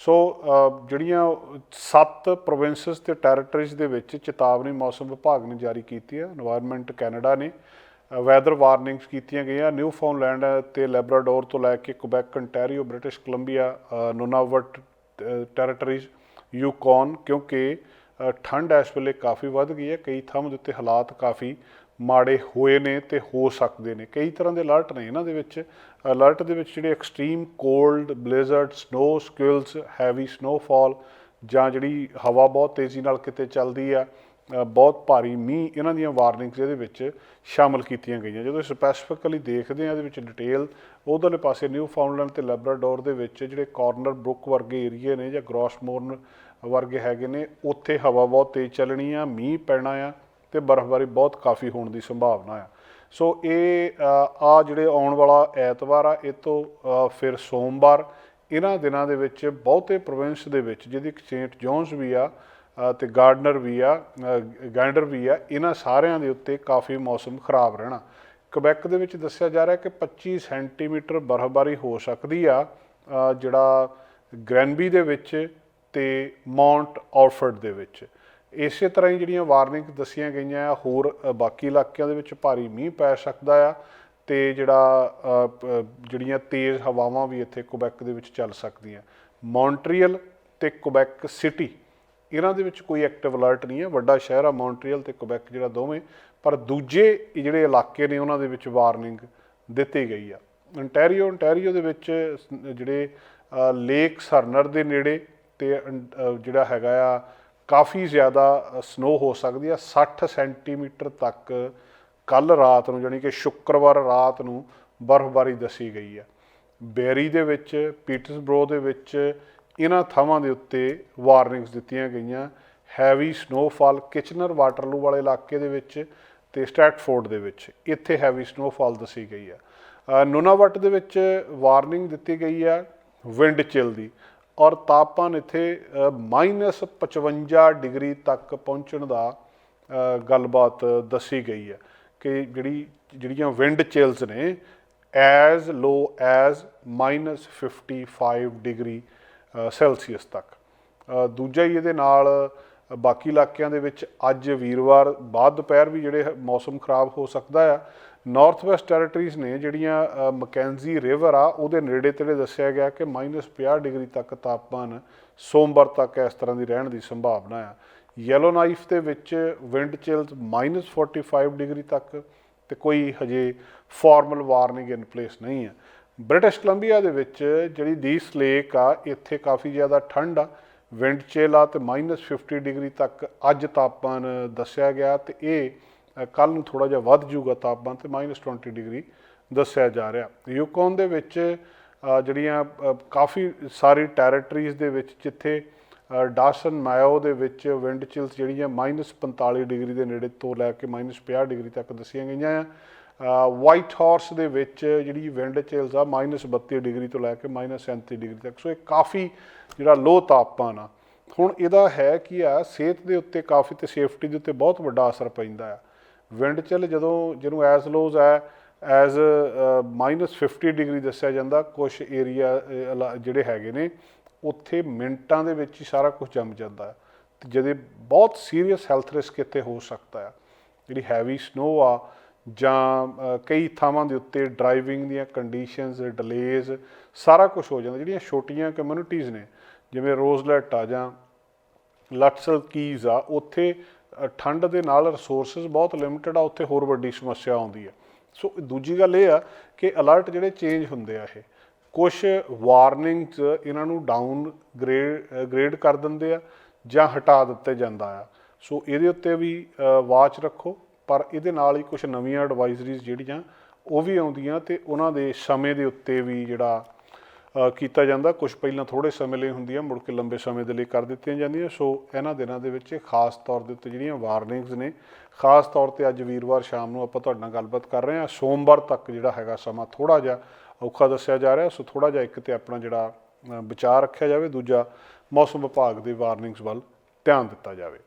ਸੋ ਜਿਹੜੀਆਂ ਸੱਤ ਪ੍ਰੋਵਿੰਸਸ ਤੇ ਟੈਰੀਟਰੀਜ਼ ਦੇ ਵਿੱਚ ਚੇਤਾਵਨੀ ਮੌਸਮ ਵਿਭਾਗ ਨੇ ਜਾਰੀ ਕੀਤੀ ਹੈ এনवायरमेंट ਕੈਨੇਡਾ ਨੇ ਵੈਦਰ ਵਾਰਨਿੰਗਸ ਕੀਤੀਆਂ ਗਈਆਂ ਨਿਊ ਫਾਊਂਡਲੈਂਡ ਤੇ ਲੈਬਰਾਡੋਰ ਤੋਂ ਲੈ ਕੇ Quebec Ontario British Columbia Nunavut Territories Yukon ਕਿਉਂਕਿ ਠੰਡ ਇਸ ਵੇਲੇ ਕਾਫੀ ਵੱਧ ਗਈ ਹੈ, ਕਈ ਥਾਵਾਂ ਦੇ ਉੱਤੇ ਹਾਲਾਤ ਕਾਫੀ ਮਾੜੇ ਹੋਏ ਨੇ ਤੇ ਹੋ ਸਕਦੇ ਨੇ। ਕਈ ਤਰ੍ਹਾਂ ਦੇ ਅਲਰਟ ਨੇ ਇਹਨਾਂ ਦੇ ਵਿੱਚ। ਅਲਰਟ ਦੇ ਵਿੱਚ ਜਿਹੜੇ extreme cold blizzard snow squalls heavy snowfall ਜਾਂ ਜਿਹੜੀ ਹਵਾ ਬਹੁਤ ਤੇਜ਼ੀ ਨਾਲ ਕਿਤੇ ਚੱਲਦੀ ਆ ਬਹੁਤ ਭਾਰੀ ਮੀਂਹ, ਇਹਨਾਂ ਦੀਆਂ ਵਾਰਨਿੰਗਸ ਇਹਦੇ ਵਿੱਚ ਸ਼ਾਮਲ ਕੀਤੀਆਂ ਗਈਆਂ। ਜਦੋਂ ਸਪੈਸੀਫਿਕਲੀ ਦੇਖਦੇ ਆ ਇਹਦੇ ਵਿੱਚ ਡਿਟੇਲ ਉਧਰਲੇ ਪਾਸੇ ਨਿਊ ਫਾਊਂਡਲੈਂਡ ਤੇ ਲੈਬਰਾਡੋਰ ਦੇ ਵਿੱਚ ਜਿਹੜੇ ਕਾਰਨਰ ਬਰੁੱਕ ਵਰਗੇ ਏਰੀਏ ਨੇ ਜਾਂ ਗ੍ਰੋਸਮੋਰਨ ਵਰਗੇ ਹੈਗੇ ਨੇ, ਉੱਥੇ ਹਵਾ ਬਹੁਤ ਤੇਜ਼ ਚੱਲਣੀ ਆ, ਮੀਂਹ ਪੈਣਾ ਆ। ਤੇ ਬਰਫ਼ਬਾਰੀ ਬਹੁਤ ਕਾਫੀ ਹੋਣ ਦੀ ਸੰਭਾਵਨਾ ਆ। ਸੋ ਇਹ ਆ ਜਿਹੜੇ ਆਉਣ ਵਾਲਾ ਐਤਵਾਰ ਆ ਇਹ ਤੋਂ ਫਿਰ ਸੋਮਵਾਰ ਇਹਨਾਂ ਦਿਨਾਂ ਦੇ ਵਿੱਚ ਬਹੁਤੇ ਪ੍ਰੋਵਿੰਸ ਦੇ ਵਿੱਚ ਜਿਹਦੀ ਇੱਕ ਸੇਂਟ ਜੌਨਸ ਵੀ ਆ ਅ, ਤੇ ਗਾਰਡਨਰ ਵੀ ਆ ਗੈਂਡਰ ਵੀ ਆ ਇਹਨਾਂ ਸਾਰਿਆਂ ਦੇ ਉੱਤੇ ਕਾਫੀ ਮੌਸਮ ਖਰਾਬ ਰਹਿਣਾ। ਕਬੈਕ ਦੇ ਵਿੱਚ ਦੱਸਿਆ ਜਾ ਰਿਹਾ ਕਿ 25 ਸੈਂਟੀਮੀਟਰ ਬਰਫ਼ਬਾਰੀ ਹੋ ਸਕਦੀ ਆ ਜਿਹੜਾ ਗ੍ਰੈਨਬੀ ਦੇ ਵਿੱਚ ਤੇ ਮਾਉਂਟ ਆਲਫਰਡ ਦੇ ਵਿੱਚ। ਇਸੇ ਤਰ੍ਹਾਂ ਹੀ ਜਿਹੜੀਆਂ ਵਾਰਨਿੰਗ ਦੱਸੀਆਂ ਗਈਆਂ ਆ, ਹੋਰ ਬਾਕੀ ਇਲਾਕਿਆਂ ਦੇ ਵਿੱਚ ਭਾਰੀ ਮੀਂਹ ਪੈ ਸਕਦਾ ਆ ਤੇ ਜਿਹੜਾ ਜਿਹੜੀਆਂ ਤੇਜ਼ ਹਵਾਵਾਂ ਵੀ ਇੱਥੇ ਕੁਬੈਕ ਦੇ ਵਿੱਚ ਚੱਲ ਸਕਦੀਆਂ। ਮੌਂਟਰੀਅਲ ਤੇ ਕੁਬੈਕ ਸਿਟੀ ਇਹਨਾਂ ਦੇ ਵਿੱਚ ਕੋਈ ਐਕਟਿਵ ਅਲਰਟ ਨਹੀਂ ਹੈ ਵੱਡਾ ਸ਼ਹਿਰ ਆ ਮੌਂਟਰੀਅਲ ਤੇ ਕੁਬੈਕ ਜਿਹੜਾ ਦੋਵੇਂ, ਪਰ ਦੂਜੇ ਜਿਹੜੇ ਇਲਾਕੇ ਨੇ ਉਹਨਾਂ ਦੇ ਵਿੱਚ ਵਾਰਨਿੰਗ ਦਿੱਤੀ ਗਈ ਆ। ਅੰਟੈਰੀਓ ਅੰਟੈਰੀਓ ਦੇ ਵਿੱਚ ਜਿਹੜੇ ਲੇਕ ਸਰਨਰ ਦੇ ਨੇੜੇ ਤੇ ਅੰ- ਜਿਹੜਾ ਹੈਗਾ ਆ ਕਾਫੀ ਜ਼ਿਆਦਾ ਸਨੋ ਹੋ ਸਕਦੀ ਆ। 60 ਸੈਂਟੀਮੀਟਰ ਤੱਕ ਕੱਲ ਰਾਤ ਨੂੰ ਜਾਨੀ ਕਿ ਸ਼ੁੱਕਰਵਾਰ ਰਾਤ ਨੂੰ ਬਰਫ਼ਬਾਰੀ ਦੱਸੀ ਗਈ ਆ। ਬੇਰੀ ਦੇ ਵਿੱਚ ਪੀਟਰਸਬਰੋ ਦੇ ਵਿੱਚ ਇਹਨਾਂ ਥਾਵਾਂ ਦੇ ਉੱਤੇ ਵਾਰਨਿੰਗਸ ਦਿੱਤੀਆਂ ਗਈਆਂ। ਹੈਵੀ ਸਨੋਫਾਲ ਕਿਚਨਰ ਵਾਟਰਲੂ ਵਾਲੇ ਇਲਾਕੇ ਦੇ ਵਿੱਚ ਤੇ ਸਟੈਟਫੋਰਡ ਦੇ ਵਿੱਚ ਇੱਥੇ ਹੈਵੀ ਸਨੋਫਾਲ ਦੱਸੀ ਗਈ ਆ। ਅ, ਦੇ ਵਿੱਚ ਵਾਰਨਿੰਗ ਦਿੱਤੀ ਗਈ ਆ ਵਿੰਡ ਚਿਲ ਦੀ। ਔਰ ਤਾਪਮਾਨ ਇੱਥੇ -55 ਡਿਗਰੀ ਤੱਕ ਪਹੁੰਚਣ ਦਾ ਗੱਲਬਾਤ ਦੱਸੀ ਗਈ ਹੈ ਕਿ ਜਿਹੜੀ, ਜਿਹੜੀਆਂ ਵਿੰਡ ਚਿਲਸ ਨੇ as low as -55 degree Celsius ਤੱਕ। ਦੂਜਾ ਹੀ ਇਹਦੇ ਨਾਲ ਬਾਕੀ ਇਲਾਕਿਆਂ ਦੇ ਵਿੱਚ ਅੱਜ ਵੀਰਵਾਰ ਬਾਅਦ ਦੁਪਹਿਰ ਵੀ ਜਿਹੜੇ ਮੌਸਮ ਖਰਾਬ ਹੋ ਸਕਦਾ ਆ ਨਾਰਥ ਵੈਸਟ ਟੈਰੀਟਰੀਜ਼ ਨੇ ਜਿਹੜੀਆਂ ਅ, ਮਕੈਂਜ਼ੀ ਰਿਵਰ ਆ ਉਹਦੇ ਨੇੜੇ ਤੇੜੇ ਦੱਸਿਆ ਗਿਆ ਕਿ -50 ਡਿਗਰੀ ਤੱਕ ਤਾਪਮਾਨ ਸੋਮਵਾਰ ਤੱਕ ਇਸ ਤਰ੍ਹਾਂ ਦੀ ਰਹਿਣ ਦੀ ਸੰਭਾਵਨਾ ਆ। ਯੈਲੋ ਨਾਈਫ ਦੇ ਵਿੱਚ ਵਿੰਡ ਚਿਲਸ -45 ਡਿਗਰੀ ਤੱਕ ਤੇ ਕੋਈ ਹਜੇ ਫਾਰਮਲ ਵਾਰਨਿੰਗ ਇਨ ਪਲੇਸ ਨਹੀਂ ਹੈ ਬ੍ਰਿਟਿਸ਼ ਕੋਲੰਬੀਆ ਦੇ ਵਿੱਚ ਜਿਹੜੀ ਦੀਸ ਲੇਕ ਆ ਇੱਥੇ ਕਾਫੀ ਜ਼ਿਆਦਾ ਠੰਡ ਆ। ਵਿੰਡ ਚਿਲ ਆ ਤੇ -50 ਡਿਗਰੀ ਤੱਕ ਅੱਜ ਤਾਪਮਾਨ ਦੱਸਿਆ ਗਿਆ ਤੇ ਇਹ ਕੱਲ ਨੂੰ ਥੋੜਾ ਜਿਹਾ ਵੱਧ ਜੂਗਾ ਤਾਪਮਾਨ ਤੇ -20 ਡਿਗਰੀ ਦੱਸਿਆ ਜਾ ਰਿਹਾ। ਯੂਕੋਨ ਦੇ ਵਿੱਚ ਜਿਹੜੀਆਂ ਕਾਫੀ ਸਾਰੀ ਟੈਰੀਟਰੀਜ਼ ਦੇ ਵਿੱਚ ਜਿੱਥੇ ਡਾਸਨ ਮਾਇਓ ਦੇ ਵਿੱਚ ਵਿੰਡ ਚਿਲਸ ਜਿਹੜੀਆਂ -45 ਡਿਗਰੀ ਦੇ ਨੇੜੇ ਤੋਂ ਲੈ ਕੇ -50 ਡਿਗਰੀ ਤੱਕ ਦੱਸੀਆਂ ਗਈਆਂ ਆ। ਵਾਈਟ ਹਾਰਸ ਦੇ ਵਿੱਚ ਜਿਹੜੀ ਵਿੰਡ ਚਿਲਸ ਆ -32 ਡਿਗਰੀ ਤੋਂ ਲੈ ਕੇ -37 ਡਿਗਰੀ ਤੱਕ। ਸੋ ਇਹ ਕਾਫੀ ਜਿਹੜਾ ਲੋ ਤਾਪਮਾਨ ਆ। ਹੁਣ ਇਹਦਾ ਹੈ ਕੀ ਆ, ਸਿਹਤ ਦੇ ਉੱਤੇ ਕਾਫੀ ਤੇ ਸੇਫਟੀ ਦੇ ਉੱਤੇ ਬਹੁਤ ਵੱਡਾ ਅਸਰ ਪੈਂਦਾ ਆ। ਵਿੰਡ ਚਿਲ ਜਦੋਂ ਜਿਹਨੂੰ ਐਸ ਲੋਜ਼ ਹੈ ਐਜ਼ -50 ਡਿਗਰੀ ਦੱਸਿਆ ਜਾਂਦਾ ਕੁਝ ਏਰੀਆ ਜਿਹੜੇ ਹੈਗੇ ਨੇ, ਉੱਥੇ ਮਿੰਟਾਂ ਦੇ ਵਿੱਚ ਹੀ ਸਾਰਾ ਕੁਝ ਜੰਮ ਜਾਂਦਾ ਹੈ। ਤੇ ਜਿਹਦੇ ਬਹੁਤ ਸੀਰੀਅਸ ਹੈਲਥ ਰਿਸਕ ਇੱਥੇ ਹੋ ਸਕਦਾ ਹੈ। ਜਿਹੜੀ ਹੈਵੀ ਸਨੋ ਆ, ਜਾਂ ਕਈ ਥਾਵਾਂ ਦੇ ਉੱਤੇ ਡਰਾਈਵਿੰਗ ਦੀਆਂ ਕੰਡੀਸ਼ਨਸ ਡਿਲੇਜ਼ ਸਾਰਾ ਕੁਝ ਹੋ ਜਾਂਦਾ। ਜਿਹੜੀਆਂ ਛੋਟੀਆਂ ਕਮਿਊਨਿਟੀਜ਼ ਨੇ, ਜਿਵੇਂ ਰੋਜ਼ਲੈਟ ਆ ਜਾਂ ਲਟਸਲ ਕੀਜ਼ ਆ, ਉੱਥੇ ਠੰਡ ਦੇ ਨਾਲ ਰਿਸੋਰਸਸ ਬਹੁਤ ਲਿਮਟਿਡ ਆ, ਉੱਥੇ ਹੋਰ ਵੱਡੀ ਸਮੱਸਿਆ ਆਉਂਦੀ ਹੈ। ਸੋ ਦੂਜੀ ਗੱਲ ਇਹ ਆ ਕਿ ਅਲਰਟ ਜਿਹੜੇ ਚੇਂਜ ਹੁੰਦੇ ਆ ਇਹ ਕੁਝ ਵਾਰਨਿੰਗਸ ਇਹਨਾਂ ਨੂੰ ਡਾਊਨ ਗ੍ਰੇਡ ਗ੍ਰੇਡ ਕਰ ਦਿੰਦੇ ਆ ਜਾਂ ਹਟਾ ਦਿੱਤੇ ਜਾਂਦਾ ਆ। ਸੋ ਇਹਦੇ ਉੱਤੇ ਵੀ ਵਾਚ ਰੱਖੋ, ਪਰ ਇਹਦੇ ਨਾਲ ਹੀ ਕੁਝ ਨਵੀਆਂ ਐਡਵਾਈਜ਼ਰੀਜ਼ ਜਿਹੜੀਆਂ ਉਹ ਵੀ ਆਉਂਦੀਆਂ ਤੇ ਉਹਨਾਂ ਦੇ ਸਮੇਂ ਦੇ ਉੱਤੇ ਵੀ ਜਿਹੜਾ ਕੀਤਾ ਜਾਂਦਾ। ਕੁਝ ਪਹਿਲਾਂ ਥੋੜੇ ਸਮੇਂ ਲਈ ਹੁੰਦੀਆਂ ਮੁੜ ਕੇ ਲੰਬੇ ਸਮੇਂ ਦੇ ਲਈ ਕਰ ਦਿੱਤੀਆਂ ਜਾਂਦੀਆਂ। ਸੋ ਇਹਨਾਂ ਦਿਨਾਂ ਦੇ ਵਿੱਚ ਖਾਸ ਤੌਰ ਦੇ ਉੱਤੇ ਜਿਹੜੀਆਂ ਵਾਰਨਿੰਗਸ ਨੇ ਖਾਸ ਤੌਰ ਤੇ ਅੱਜ ਵੀਰਵਾਰ ਸ਼ਾਮ ਨੂੰ ਆਪਾਂ ਤੁਹਾਡੇ ਨਾਲ ਗੱਲਬਾਤ ਕਰ ਰਹੇ ਹਾਂ। ਸੋਮਵਾਰ ਤੱਕ ਜਿਹੜਾ ਹੈਗਾ ਸਮਾਂ ਥੋੜਾ ਜਿਹਾ ਔਖਾ ਦੱਸਿਆ ਜਾ ਰਿਹਾ। ਸੋ ਥੋੜਾ ਜਿਹਾ ਇੱਕ ਤੇ ਆਪਣਾ ਜਿਹੜਾ ਅ, ਵਿਚਾਰ ਰੱਖਿਆ ਜਾਵੇ। ਦੂਜਾ ਮੌਸਮ ਵਿਭਾਗ ਦੀ ਵਾਰਨਿੰਗਸ ਵੱਲ ਧਿਆਨ ਦਿੱਤਾ ਜਾਵੇ।